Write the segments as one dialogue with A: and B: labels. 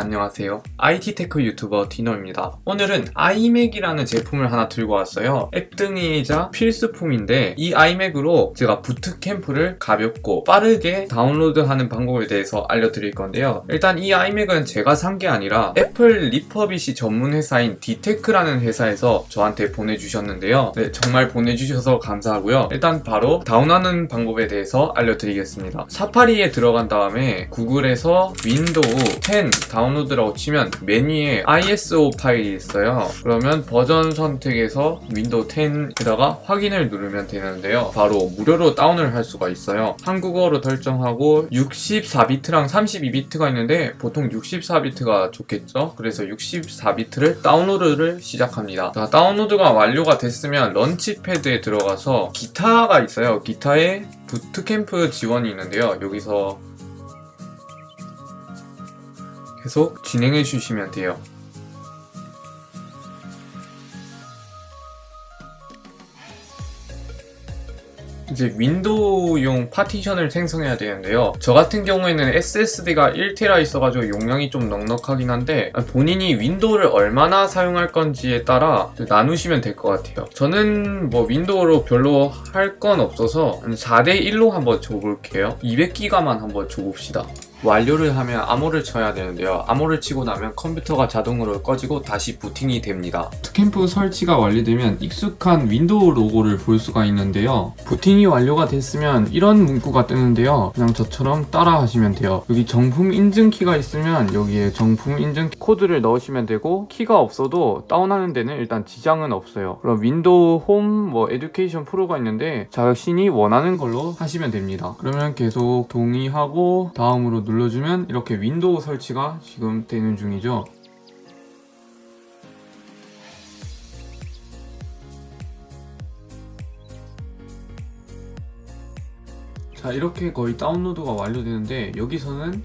A: 안녕하세요. IT 테크 유튜버 디노입니다. 오늘은 아이맥이라는 제품을 하나 들고 왔어요. 앱등이자 필수품인데 이 아이맥으로 제가 부트캠프를 가볍고 빠르게 다운로드하는 방법에 대해서 알려드릴 건데요. 일단 이 아이맥은 제가 산 게 아니라 애플 리퍼빗이 전문 회사인 디테크라는 회사에서 저한테 보내주셨는데요. 네, 정말 보내주셔서 감사하고요. 일단 바로 다운하는 방법에 대해서 알려드리겠습니다. 사파리에 들어간 다음에 구글에서 윈도우 10 다운 로드라고 치면 메뉴에 ISO 파일이 있어요. 그러면 버전 선택에서 윈도우 10에다가 확인을 누르면 되는데요. 바로 무료로 다운을 할 수가 있어요. 한국어로 설정하고 64비트랑 32비트가 있는데 보통 64비트가 좋겠죠? 그래서 64비트를 다운로드를 시작합니다. 자, 다운로드가 완료가 됐으면 런치패드에 들어가서 기타가 있어요. 기타에 부트캠프 지원이 있는데요. 여기서 계속 진행해 주시면 돼요. 이제 윈도우용 파티션을 생성해야 되는데요. 저 같은 경우에는 SSD가 1TB 있어가지고 용량이 좀 넉넉하긴 한데 본인이 윈도우를 얼마나 사용할 건지에 따라 나누시면 될 것 같아요. 저는 뭐 윈도우로 별로 할 건 없어서 4대1로 한번 줘볼게요. 200기가만 한번 줘봅시다. 완료를 하면 암호를 쳐야 되는데요. 암호를 치고 나면 컴퓨터가 자동으로 꺼지고 다시 부팅이 됩니다. 투캠프 설치가 완료되면 익숙한 윈도우 로고를 볼 수가 있는데요. 부팅 이 완료가 됐으면 이런 문구가 뜨는데요. 그냥 저처럼 따라 하시면 돼요. 여기 정품 인증 키가 있으면 여기에 정품 인증 코드를 넣으시면 되고 키가 없어도 다운하는 데는 일단 지장은 없어요. 그럼 윈도우 홈, 뭐 에듀케이션 프로가 있는데 자신이 원하는 걸로 하시면 됩니다. 그러면 계속 동의하고 다음으로 눌러주면 이렇게 윈도우 설치가 지금 되는 중이죠. 자 이렇게 거의 다운로드가 완료되는데 여기서는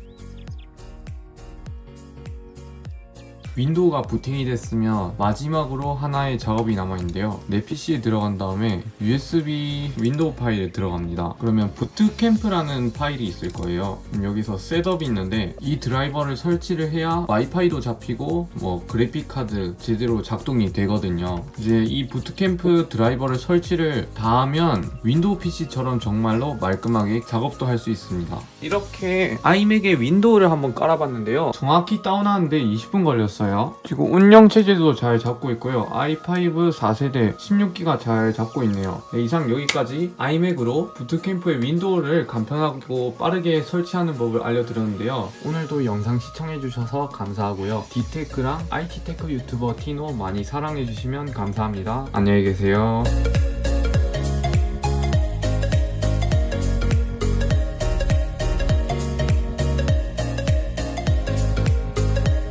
A: 윈도우가 부팅이 됐으면 마지막으로 하나의 작업이 남아있는데요. 내 PC에 들어간 다음에 USB 윈도우 파일에 들어갑니다. 그러면 부트캠프라는 파일이 있을 거예요. 여기서 셋업이 있는데 이 드라이버를 설치를 해야 와이파이도 잡히고 뭐 그래픽카드 제대로 작동이 되거든요. 이제 이 부트캠프 드라이버를 설치를 다 하면 윈도우 PC처럼 정말로 말끔하게 작업도 할 수 있습니다. 이렇게 아이맥에 윈도우를 한번 깔아봤는데요. 정확히 다운하는데 20분 걸렸어요 그리고 운영 체제도 잘 잡고 있고요. i5 4세대 16기가 잘 잡고 있네요. 네, 이상 여기까지 아이맥으로 부트캠프의 윈도우를 간편하고 빠르게 설치하는 법을 알려드렸는데요. 오늘도 영상 시청해주셔서 감사하고요. 디테크랑 IT테크 유튜버 티노 많이 사랑해주시면 감사합니다. 안녕히 계세요